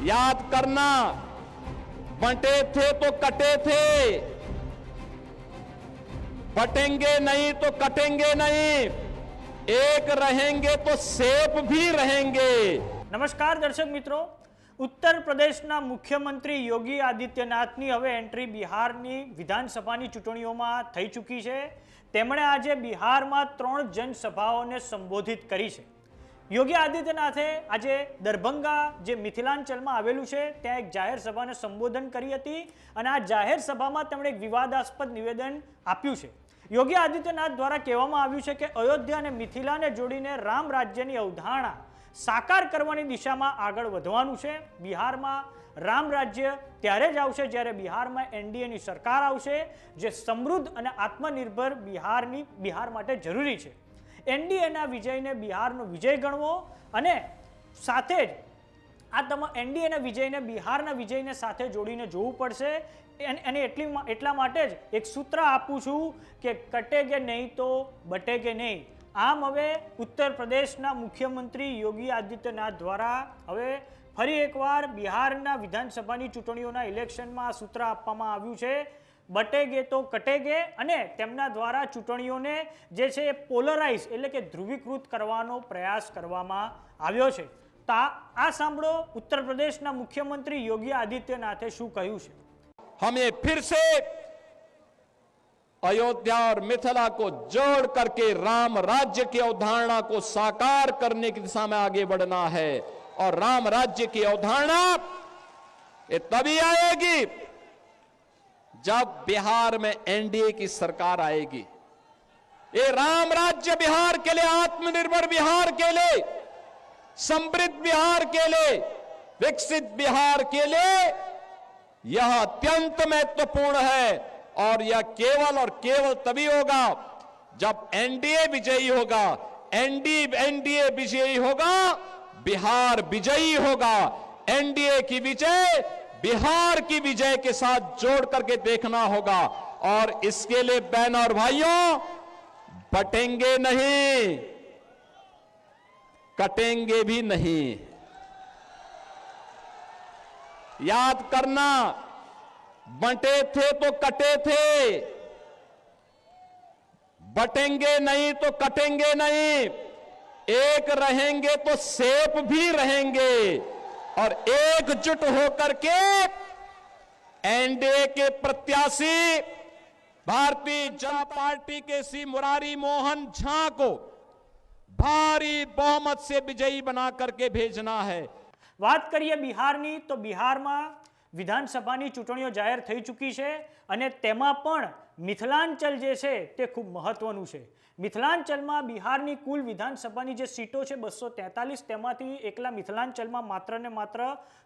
याद करना बंटे थे तो कटे थे बटेंगे नहीं तो कटेंगे नहीं एक रहेंगे तो सेफ भी रहेंगे નમસ્કાર દર્શક મિત્રો ઉત્તર પ્રદેશના મુખ્યમંત્રી યોગી આદિત્યનાથની હવે એન્ટ્રી બિહારની વિધાનસભાની ચૂંટણીઓમાં થઈ ચૂકી છે તેમણે આજે બિહારમાં ત્રણ જનસભાઓને સંબોધિત કરી છે યોગી આદિત્યનાથે આજે દરભંગા જે મિથિલાંચલમાં આવેલું છે, ત્યાં એક જાહેર સભાને સંબોધન કરી હતી અને આ જાહેર સભામાં તેમણે એક વિવાદાસ્પદ નિવેદન આપ્યું છે. યોગી આદિત્યનાથ દ્વારા કહેવામાં આવ્યું છે કે અયોધ્યા અને મિથિલાને જોડીને રામ રાજ્યની અવધારણા સાકાર કરવાની દિશામાં આગળ વધવાનું છે. બિહારમાં રામ રાજ્ય ત્યારે જ આવશે જ્યારે બિહારમાં એનડીએની સરકાર આવશે, જે સમૃદ્ધ અને આત્મનિર્ભર બિહારની, બિહાર માટે જરૂરી છે. એનડીએના વિજયને બિહારનો વિજય ગણવો અને સાથે જ આ તમામ એનડીએના વિજયને, બિહારના વિજયને સાથે જોડીને જોવું પડશે. અને એટલી એટલા માટે જ એક સૂત્ર આપું છું કે કટે કે નહીં તો બટે કે નહીં. આમ હવે ઉત્તર પ્રદેશના મુખ્યમંત્રી યોગી આદિત્યનાથ દ્વારા હવે ફરી એકવાર બિહારના વિધાનસભાની ચૂંટણીઓના ઇલેક્શનમાં આ સૂત્ર આપવામાં આવ્યું છે. બટેગે તો કટેગે અને તેમના દ્વારા ચૂંટણીઓને જે છે એ પોલરાઇઝ એટલે કે ધ્રુવીકૃત કરવાનો પ્રયાસ કરવામાં આવ્યો છે તો આ આ સાંભળો ઉત્તર પ્રદેશના મુખ્યમંત્રી યોગી આદિત્યનાથે શું કહ્યું છે हमें फिर से अयोध्या और मिथिला को जोड़ करके राम राज्य की अवधारणा को साकार करने की दिशा में आगे बढ़ना है और राम राज्य की अवधारणा ये तभी आएगी जब बिहार में एनडीए की सरकार आएगी, ये राम राज्य बिहार के लिए, आत्मनिर्भर बिहार के लिए, समृद्ध बिहार के लिए, विकसित बिहार के लिए, यह अत्यंत महत्वपूर्ण है। और यह केवल और केवल तभी होगा जब एनडीए विजयी होगा, एनडी, एनडीए विजयी होगा, बिहार विजयी होगा, एनडीए की विजय बिहार की विजय के साथ जोड़ करके देखना होगा। और इसके लिए बहन और भाइयों, बटेंगे नहीं, कटेंगे भी नहीं। याद करना, बंटे थे तो कटे थे, बटेंगे नहीं तो कटेंगे नहीं। एक रहेंगे तो सेफ़ भी रहेंगे। और एकजुट होकर के एनडीए के प्रत्याशी भारतीय जनता पार्टी के सी मुरारी मोहन झा को भारी बहुमत से विजयी बना करके भेजना है વાત કરીએ બિહારની તો બિહારમાં વિધાનસભાની ચૂંટણીઓ જાહેર થઈ ચૂકી છે અને તેમાં પણ મિથિલાંચલ જે છે તે ખૂબ મહત્વનું છે. મિથિલાંચલમાં બિહારની કુલ વિધાનસભાની જે સીટો છે બસો તેતાલીસ, તેમાંથી એકલા મિથિલાંચલમાં માત્ર ને માત્ર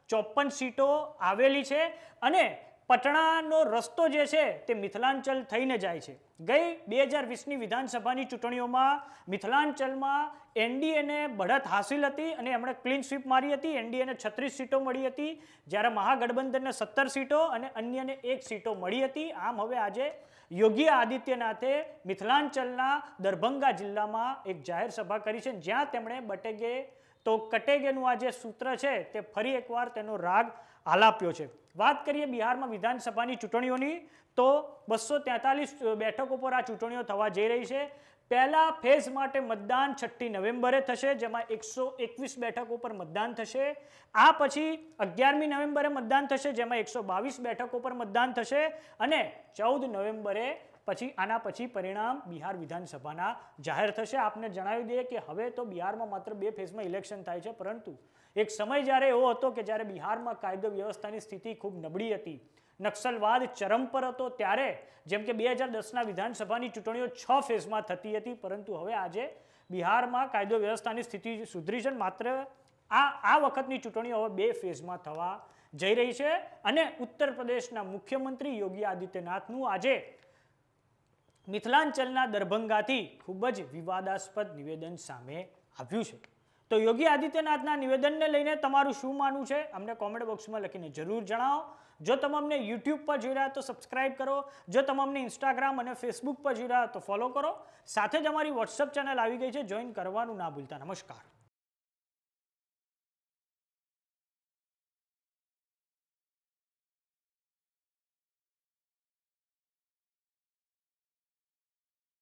ચોપન સીટો આવેલી છે અને પટણાનો રસ્તો જે છે તે મિથિલાંચલ થઈને જાય છે. ગઈ બે હજાર વીસની વિધાનસભાની ચૂંટણીઓમાં મિથિલાંચલમાં એનડીએને બઢત હાસિલ હતી અને એમણે ક્લીન સ્વીપ મારી હતી. એનડીએને છત્રીસ સીટો મળી હતી. જ્યારે મહાગઠબંધનને સત્તર સીટો અને અન્યને એક સીટો મળી હતી. આમ હવે આજે યોગી આદિત્યનાથે મિથિલાંચલના દરભંગા જિલ્લામાં એક જાહેર સભા કરી છે. જ્યાં તેમણે બટેગે, તો કટેગેનું આ જે સૂત્ર છે તે ફરી એકવાર તેનો રાગ આલાપ્યો છે. વાત કરીએ બિહારમાં વિધાનસભાની ચૂંટણીઓની તો બસો તેતાલીસ બેઠકો પર આ ચૂંટણીઓ થવા જઈ રહી છે. પહેલા ફેઝ માટે મતદાન છઠ્ઠી નવેમ્બરે થશે, જેમાં એકસો એકવીસ બેઠકો પર મતદાન થશે. આ પછી અગિયારમી નવેમ્બરે મતદાન થશે, જેમાં એકસો બાવીસ બેઠકો પર મતદાન થશે. અને ચૌદ નવેમ્બરે પછી, આના પછી પરિણામ બિહાર વિધાનસભાના જાહેર થશે. આપને જણાવી દઈએ કે હવે તો બિહારમાં માત્ર બે ફેઝમાં ઇલેક્શન થાય છે, પરંતુ એક સમય જ્યારે એવો હતો કે જ્યારે બિહારમાં કાયદો વ્યવસ્થાની સ્થિતિ ખૂબ નબળી હતી નક્સલવાદ ચરમ પર હતો ત્યારે, જેમ કે બે હજાર દસના વિધાનસભાની ચૂંટણીઓ છ ફેઝમાં થતી હતી, પરંતુ હવે આજે બિહારમાં કાયદો વ્યવસ્થાની સ્થિતિ સુધરી છે માત્ર આ આ વખતની ચૂંટણીઓ હવે બે ફેઝમાં થવા જઈ રહી છે અને ઉત્તર પ્રદેશના મુખ્યમંત્રી યોગી આદિત્યનાથનું આજે મિથિલાંચલના દરભંગાથી ખૂબ જ વિવાદાસ્પદ નિવેદન સામે આવ્યું છે. તો યોગી આદિત્યનાથના નિવેદનને લઈને તમારું શું માનવું છે? અમને કોમેન્ટ બોક્સમાં લખીને જરૂર જણાવો. જો તમે અમને યુટ્યુબ પર જોઈ રહ્યા તો સબસ્ક્રાઇબ કરો. જો તમે અમને ઇન્સ્ટાગ્રામ અને ફેસબુક પર જોઈ રહ્યા તો ફોલો કરો. સાથે જ અમારી વોટ્સઅપ ચેનલ આવી ગઈ છે. જોઈન કરવાનું ના ભૂલતા. નમસ્કાર.